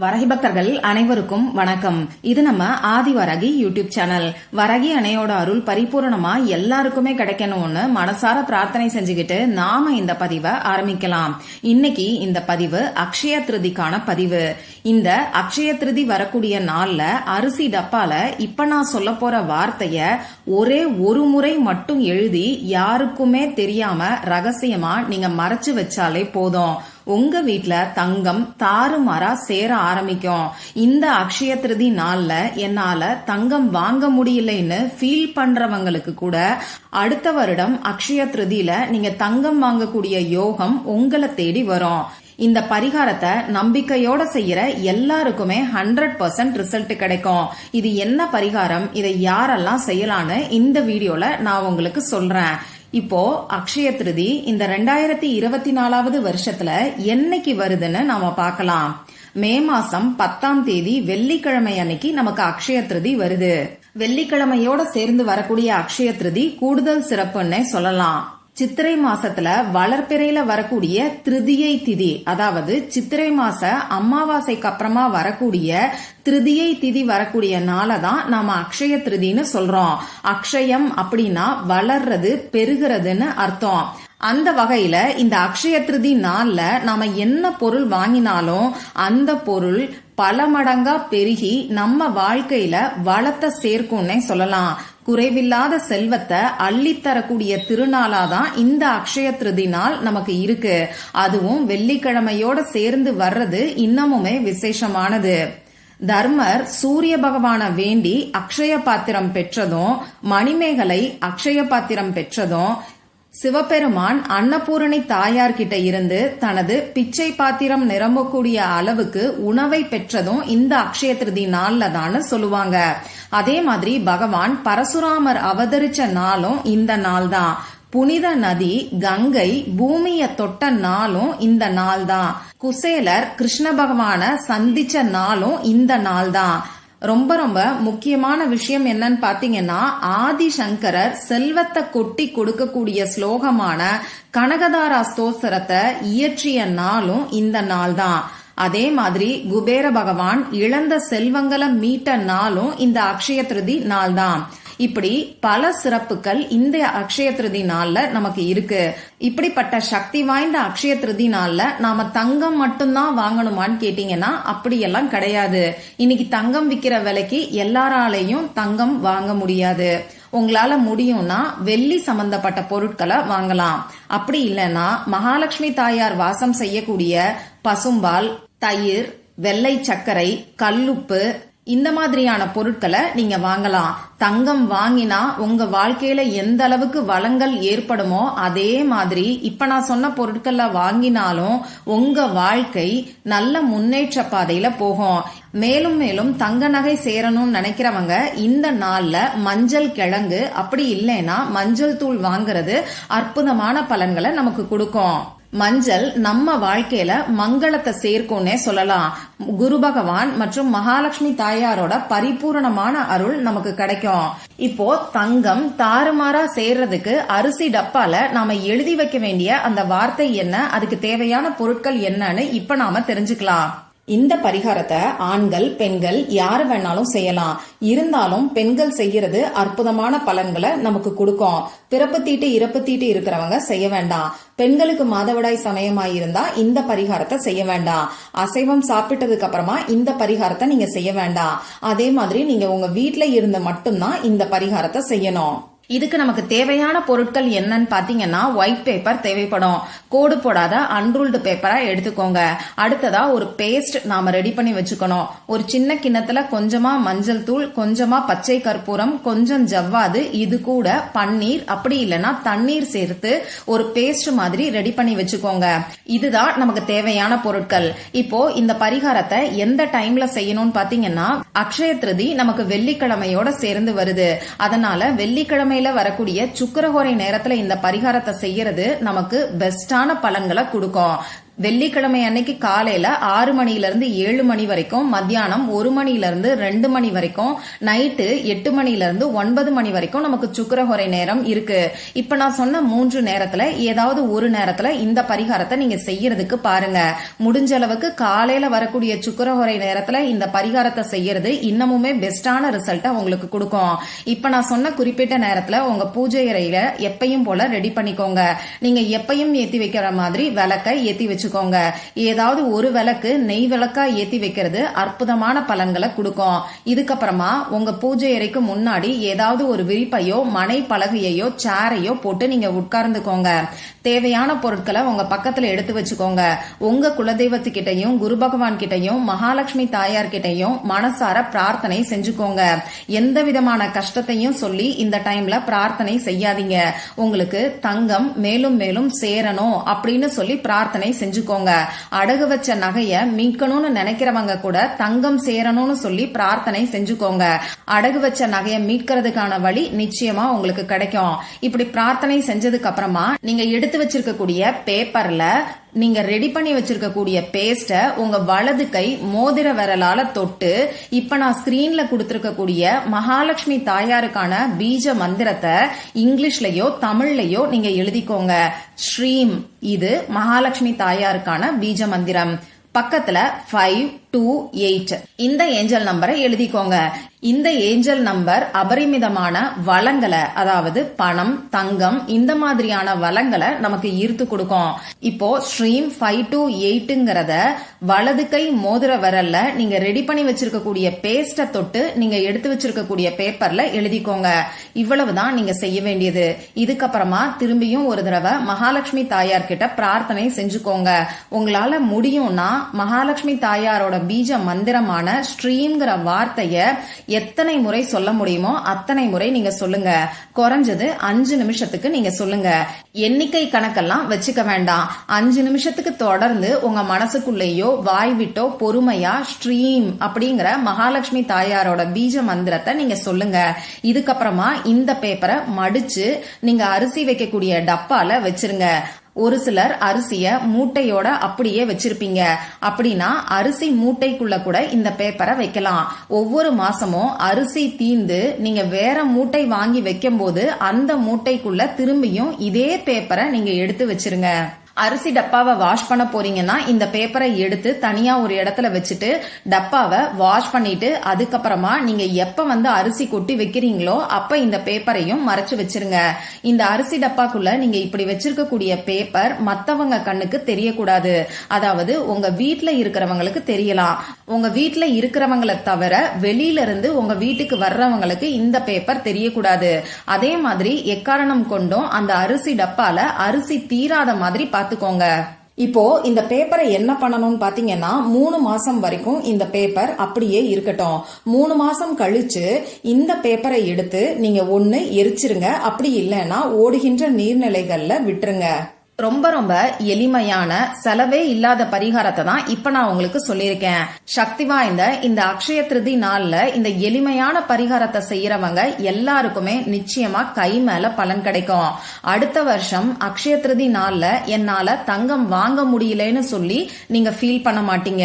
வரகி பக்தர்கள் அனைவருக்கும் வணக்கம். இது நம்ம ஆதி வரகி யூடியூப் சேனல். வரகி அணையோட அருள் பரிபூரணமா எல்லாருக்குமே கிடைக்கணும்னு மனசார பிரார்த்தனை செஞ்சுக்கிட்டு நாம இந்த பதிவை ஆரம்பிக்கலாம். இன்னைக்கு இந்த பதிவு அக்ஷய திருதிக்கான பதிவு. இந்த அக்ஷய திருதி வரக்கூடிய நாள்ல அரிசி டப்பால இப்ப நான் சொல்ல போற வார்த்தைய ஒரே ஒரு முறை மட்டும் எழுதி யாருக்குமே தெரியாம ரகசியமா நீங்க மறைச்சு வச்சாலே போதும். உங்க வீட்ல தங்கம் தாறுமாறா சேர ஆரம்பிக்கும். இந்த அக்ஷய திருதி நாள்ல என்னால தங்கம் வாங்க முடியலைன்னு ஃபீல் பண்றவங்களுக்கு கூட அடுத்த வருடம் அக்ஷய திருதியில நீங்க தங்கம் வாங்கக்கூடிய யோகம் உங்களை தேடி வரும். இந்த பரிகாரத்தை நம்பிக்கையோட செய்யற எல்லாருக்குமே ஹண்ட்ரட் பர்சன்ட் ரிசல்ட் கிடைக்கும். இது என்ன பரிகாரம்? இதை யாரெல்லாம் செய்யலான்னு இந்த வீடியோல நான் உங்களுக்கு சொல்றேன். இப்போ அக்ஷய திருதி இந்த ரெண்டாயிரத்தி இருபத்தி நாலாவது வருஷத்துல என்னைக்கு வருதுன்னு நாம பார்க்கலாம். மே மாசம் பத்தாம் தேதி வெள்ளிக்கிழமை அன்னைக்கு நமக்கு அக்ஷய திருதி வருது. வெள்ளிக்கிழமையோட சேர்ந்து வரக்கூடிய அக்ஷய திருதி கூடுதல் சிறப்புன்னே சொல்லலாம். சித்திரை மாசத்துல வளர்ப்பிறையில வரக்கூடிய திருதியை திதி அதாவது சித்திரை மாச அமாவாசைக்கு அப்புறமா வரக்கூடிய திருதியை திதி வரக்கூடிய நாளை தான் நாம அக்ஷய திருதின்னு சொல்றோம். அக்ஷயம் அப்படின்னா வளர்றது பெருகிறதுன்னு அர்த்தம். அந்த வகையில இந்த அக்ஷய திருதி நாள்ல நாம என்ன பொருள் வாங்கினாலும் அந்த பொருள் பல மடங்கா பெருகி நம்ம வாழ்க்கையில வளத்தை சேர்க்கும்னே சொல்லலாம். குறைவில்லாத செல்வத்தை அள்ளித்தரக்கூடிய திருநாளாதான் இந்த அக்ஷய திருதி நாள் நமக்கு இருக்கு. அதுவும் வெள்ளிக்கிழமையோட சேர்ந்து வர்றது இன்னமுமே விசேஷமானது. தர்மர் சூரிய பகவான வேண்டி அக்ஷய பாத்திரம் பெற்றதும் மணிமேகலை அக்ஷய பாத்திரம் பெற்றதும் சிவபெருமான் அன்னபூரணி தாயார்கிட்ட இருந்து தனது பிச்சை பாத்திரம் நிரம்பக்கூடிய அளவுக்கு உணவை பெற்றதும் இந்த அக்ஷய திருதி நாள்ல தான் சொல்லுவாங்க. அதே மாதிரி பகவான் பரசுராமர் அவதரிச்ச நாளும் இந்த நாள் தான். புனித நதி கங்கை பூமிய தொட்ட நாளும் இந்த நாள் தான். குசேலர் கிருஷ்ண பகவான சந்திச்ச நாளும் இந்த நாள் தான். ரொம்ப ரொம்ப முக்கியமான விஷயம் என்னன்னு பாத்தீங்கன்னா ஆதிசங்கரர் செல்வத்தை கொட்டி கொடுக்கக்கூடிய ஸ்லோகமான கனகதாரா ஸ்தோத்திரத்தை இயற்றிய நாளும் இந்த நாள் தான். அதே மாதிரி குபேர பகவான் இழந்த செல்வங்களை மீட்ட நாளும் இந்த அக்ஷய திருதி நாள் தான். இப்படி பல சிறப்புகள் இந்த அக்ஷய திருதி நாள்ல நமக்கு இருக்கு. இப்படிப்பட்ட சக்தி வாய்ந்த அக்ஷய திருதி நாள்ல நாம தங்கம் மட்டும்தான் வாங்கணுமான்னு கேட்டீங்கன்னா அப்படியெல்லாம் கிடையாது. இன்னைக்கு தங்கம் விக்கிற விலைக்கு எல்லாராலையும் தங்கம் வாங்க முடியாது. உங்களால முடியும்னா வெள்ளி சம்பந்தப்பட்ட பொருட்களை வாங்கலாம். அப்படி இல்லைன்னா மகாலட்சுமி தாயார் வாசம் செய்யக்கூடிய பசும்பால் தயிர் வெள்ளை சர்க்கரை கல்லுப்பு இந்த மாதிரியான பொருட்களை நீங்க வாங்கலாம். தங்கம் வாங்கினா உங்க வாழ்க்கையில எந்த அளவுக்கு வளங்கள் ஏற்படுமோ அதே மாதிரி இப்ப நான் சொன்ன பொருட்களை வாங்கினாலும் உங்க வாழ்க்கை நல்ல முன்னேற்ற பாதையில போகும். மேலும் மேலும் தங்க நகை சேரணும்னு நினைக்கிறவங்க இந்த நாள்ல மஞ்சள் கிழங்கு அப்படி இல்லைன்னா மஞ்சள் தூள் வாங்குறது அற்புதமான பலன்களை நமக்கு கொடுக்கும். மஞ்சள் நம்ம வாழ்க்கையில மங்களத்தை சேர்க்கும்னே சொல்லலாம். குரு பகவான் மற்றும் மகாலட்சுமி தாயாரோட பரிபூரணமான அருள் நமக்கு கிடைக்கும். இப்போ தங்கம் தாறுமாறா சேர்றதுக்கு அரிசி டப்பால நாம எழுதி வைக்க வேண்டிய அந்த வார்த்தை என்ன? அதுக்கு தேவையான பொருட்கள் என்னன்னு இப்ப நாம தெரிஞ்சுக்கலாம். இந்த பரிகாரத்தை ஆண்கள் பெண்கள் யாரு வேணாலும் செய்யலாம். இருந்தாலும் பெண்கள் செய்யறது அற்புதமான பலன்களை நமக்கு கொடுக்கும். பிறப்பு தீட்டு இறப்பு தீட்டு இருக்கிறவங்க செய்ய வேண்டாம். பெண்களுக்கு மாதவிடாய் சமயமாக இருந்தா இந்த பரிகாரத்தை செய்ய வேண்டாம். அசைவம் சாப்பிட்டதுக்கு அப்புறமா இந்த பரிகாரத்தை நீங்க செய்ய வேண்டாம். அதே மாதிரி நீங்க உங்க வீட்டுல இருந்து மட்டும்தான் இந்த பரிகாரத்தை செய்யணும். இதுக்கு நமக்கு தேவையான பொருட்கள் என்னன்னு பாத்தீங்கன்னா ஒயிட் பேப்பர் தேவைப்படும். கோடு போடாத அன்ரூல்டு பேப்பரா எடுத்துக்கோங்க. அடுத்ததா ஒரு பேஸ்ட் நாம ரெடி பண்ணி வச்சுக்கணும். ஒரு சின்ன கிண்ணத்துல கொஞ்சமா மஞ்சள் தூள் கொஞ்சமா பச்சை கற்பூரம் கொஞ்சம் ஜவ்வாது இது கூட பன்னீர் அப்படி இல்லைன்னா தண்ணீர் சேர்த்து ஒரு பேஸ்ட் மாதிரி ரெடி பண்ணி வச்சுக்கோங்க. இதுதான் நமக்கு தேவையான பொருட்கள். இப்போ இந்த பரிகாரத்தை எந்த டைம்ல செய்யணும்னு பாத்தீங்கன்னா அக்ஷய திருதி நமக்கு வெள்ளிக்கிழமையோட சேர்ந்து வருது. அதனால வெள்ளிக்கிழமை கிழமையில வரக்கூடிய சுக்கரஹோரை நேரத்துல இந்த பரிகாரத்தை செய்யறது நமக்கு பெஸ்டான பலன்களை கொடுக்கும். வெள்ளிக்கிழமை அன்னைக்கு காலையில ஆறு மணில இருந்து ஏழு மணி வரைக்கும் மத்தியானம் ஒரு மணில இருந்து ரெண்டு மணி வரைக்கும் நைட்டு எட்டு மணில இருந்து ஒன்பது மணி வரைக்கும் நமக்கு சுக்கரஹொரை நேரம் இருக்கு. இப்ப நான் சொன்ன மூன்று நேரத்துல ஏதாவது ஒரு நேரத்துல இந்த பரிகாரத்தை நீங்க செய்யறதுக்கு பாருங்க. முடிஞ்ச அளவுக்கு காலையில வரக்கூடிய சுக்கரஹொரை நேரத்துல இந்த பரிகாரத்தை செய்யறது இன்னமுமே பெஸ்டான ரிசல்ட்டை உங்களுக்கு கொடுக்கும். இப்ப நான் சொன்ன குறிப்பிட்ட நேரத்துல உங்க பூஜை அறையில எப்பையும் போல ரெடி பண்ணிக்கோங்க. நீங்க எப்பையும் ஏத்தி வைக்கிற மாதிரி விளக்க ஏத்தி வச்சுக்கோங்க. ஏதாவது ஒரு விளக்கு நெய் விளக்கா ஏத்தி வைக்கிறது அற்புதமான பலன்களை கொடுக்கும். இதுக்கப்புறமா உங்க பூஜை அறைக்கு முன்னாடி ஏதாவது ஒரு விரிப்பையோ மனை பலகையோ சேரையோ போட்டு நீங்க உட்கார்ந்துக்கோங்க. தேவையான பொருட்களை உங்க பக்கத்துல எடுத்து வச்சுக்கோங்க. உங்க குலதெய்வத்துக்கிட்டையும் குரு பகவான் கிட்டையும் மகாலட்சுமி தாயார் கிட்டையும் மனசார பிரார்த்தனை செஞ்சுக்கோங்க. எந்த விதமான கஷ்டத்தையும் சொல்லி இந்த டைம்ல பிரார்த்தனை செய்யாதீங்க. உங்களுக்கு தங்கம் மேலும் மேலும் சேரணும் அப்படின்னு சொல்லி பிரார்த்தனை செஞ்சு செஞ்சுக்கோங்க அடகு வச்ச நகைய மீட்கணும்னு நினைக்கிறவங்க கூட தங்கம் சேரணும்னு சொல்லி பிரார்த்தனை செஞ்சுக்கோங்க. அடகு வச்ச நகைய மீட்கிறதுக்கான வழி நிச்சயமா உங்களுக்கு கிடைக்கும். இப்படி பிரார்த்தனை செஞ்சதுக்கு அப்புறமா நீங்க எடுத்து வச்சிருக்கக்கூடிய பேப்பர்ல நீங்க ரெடி பண்ணி வச்சிருக்கக்கூடிய பேஸ்ட உங்க வலது கை மோதிர விரலால தொட்டு இப்ப நான் ஸ்கிரீன்ல கொடுத்திருக்கக்கூடிய மகாலட்சுமி தாயாருக்கான பீஜ மந்திரத்தை இங்கிலீஷ்லயோ தமிழ்லயோ நீங்க எழுதிக்கோங்க. ஸ்ரீம் இது மகாலட்சுமி தாயாருக்கான பீஜ மந்திரம். பக்கத்துல ஃபைவ் டூ எயிட் இந்த ஏஞ்சல் நம்பரை எழுதிக்கோங்க. இந்த ஏஞ்சல் நம்பர் அபரிமிதமான வளங்களை அதாவது பணம் தங்கம் இந்த மாதிரியான வளங்களை நமக்கு ஈர்த்து கொடுக்கும். இப்போ ஸ்ட்ரீம் ஃபைவ் டூ எயிட்டுங்கிறத வலது கை மோதிர விரல்ல நீங்க ரெடி பண்ணி வச்சிருக்கக்கூடிய பேஸ்ட தொட்டு நீங்க எடுத்து வச்சிருக்கக்கூடிய பேப்பர்ல எழுதிக்கோங்க. இவ்வளவுதான் நீங்க செய்ய வேண்டியது. இதுக்கப்புறமா திரும்பியும் ஒரு தடவை மகாலட்சுமி தாயார் கிட்ட பிரார்த்தனை செஞ்சுக்கோங்க. உங்களால முடியும்னா மகாலட்சுமி தாயாரோட பீஜ மந்திரமான ஸ்ட்ரீம்ங்கிற வார்த்தைய எத்தனை முறை சொல்ல முடியுமோ அத்தனை முறை நீங்க சொல்லுங்க. குறைஞ்சது அஞ்சு நிமிஷத்துக்கு நீங்க சொல்லுங்க. எண்ணிக்கை கணக்கெல்லாம் வச்சுக்க வேண்டாம். அஞ்சு நிமிஷத்துக்கு தொடர்ந்து உங்க மனசுக்குள்ளேயோ வாய் விட்டோ பொறுமையா ஸ்ட்ரீம் அப்படிங்கிற மகாலட்சுமி தாயாரோட பீஜ மந்திரத்தை நீங்க சொல்லுங்க. இதுக்கப்புறமா இந்த பேப்பரை மடிச்சு நீங்க அரிசி வைக்கக்கூடிய டப்பால வச்சிருங்க. ஒரு சிலர் அரிசிய மூட்டையோட அப்படியே வச்சிருப்பீங்க. அப்படின்னா அரிசி மூட்டைக்குள்ள கூட இந்த பேப்பரை வைக்கலாம். ஒவ்வொரு மாசமும் அரிசி தீந்து நீங்க வேற மூட்டை வாங்கி வைக்கும் போது அந்த மூட்டைக்குள்ள திரும்பியும் இதே பேப்பரை நீங்க எடுத்து வச்சிருங்க. அரிசி டப்பாவை வாஷ் பண்ண போறீங்கன்னா இந்த பேப்பரை எடுத்து தனியா ஒரு இடத்துல வச்சுட்டு டப்பாவை வாஷ் பண்ணிட்டு அதுக்கப்புறமா நீங்க எப்ப வந்து அரிசி கொட்டி வைக்கிறீங்களோ அப்ப இந்த பேப்பரையும் மறைச்சு வச்சிருங்க. இந்த அரிசி டப்பாக்குள்ள நீங்க இப்படி வச்சிருக்கக்கூடிய பேப்பர் மத்தவங்க கண்ணுக்கு தெரியக்கூடாது. அதாவது உங்க வீட்டுல இருக்கிறவங்களுக்கு தெரியலாம். உங்க வீட்டுல இருக்கிறவங்களை தவிர வெளியில இருந்து உங்க வீட்டுக்கு வர்றவங்களுக்கு இந்த பேப்பர் தெரியக்கூடாது. அதே மாதிரி எக்காரணம் கொண்டும் அந்த அரிசி டப்பால அரிசி தீராத மாதிரி பார்த்துக்கோங்க. இப்போ இந்த பேப்பரை என்ன பண்ணணும்னு பாத்தீங்கன்னா மூணு மாசம் வரைக்கும் இந்த பேப்பர் அப்படியே இருக்கட்டும். மூணு மாசம் கழிச்சு இந்த பேப்பரை எடுத்து நீங்க ஒன்னு எரிச்சிருங்க. அப்படி இல்லைன்னா ஓடுகின்ற நீர்நிலைகள்ல விட்டுருங்க. ரொம்ப ரொம்ப எளிமையான செலவே இல்லாத பரிகாரத்தை தான் இப்ப நான் உங்களுக்கு சொல்லியிருக்கேன். சக்தி வாய்ந்த இந்த அக்ஷய திருதி நாள்ல இந்த எளிமையான பரிகாரத்தை செய்யறவங்க எல்லாருக்குமே நிச்சயமா கை மேல பலன் கிடைக்கும். அடுத்த வருஷம் அக்ஷய திருதி நாள்ல என்னால தங்கம் வாங்க முடியலன்னு சொல்லி நீங்க ஃபீல் பண்ண மாட்டீங்க.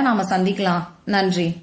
நாம சந்திக்கலாம். நன்றி.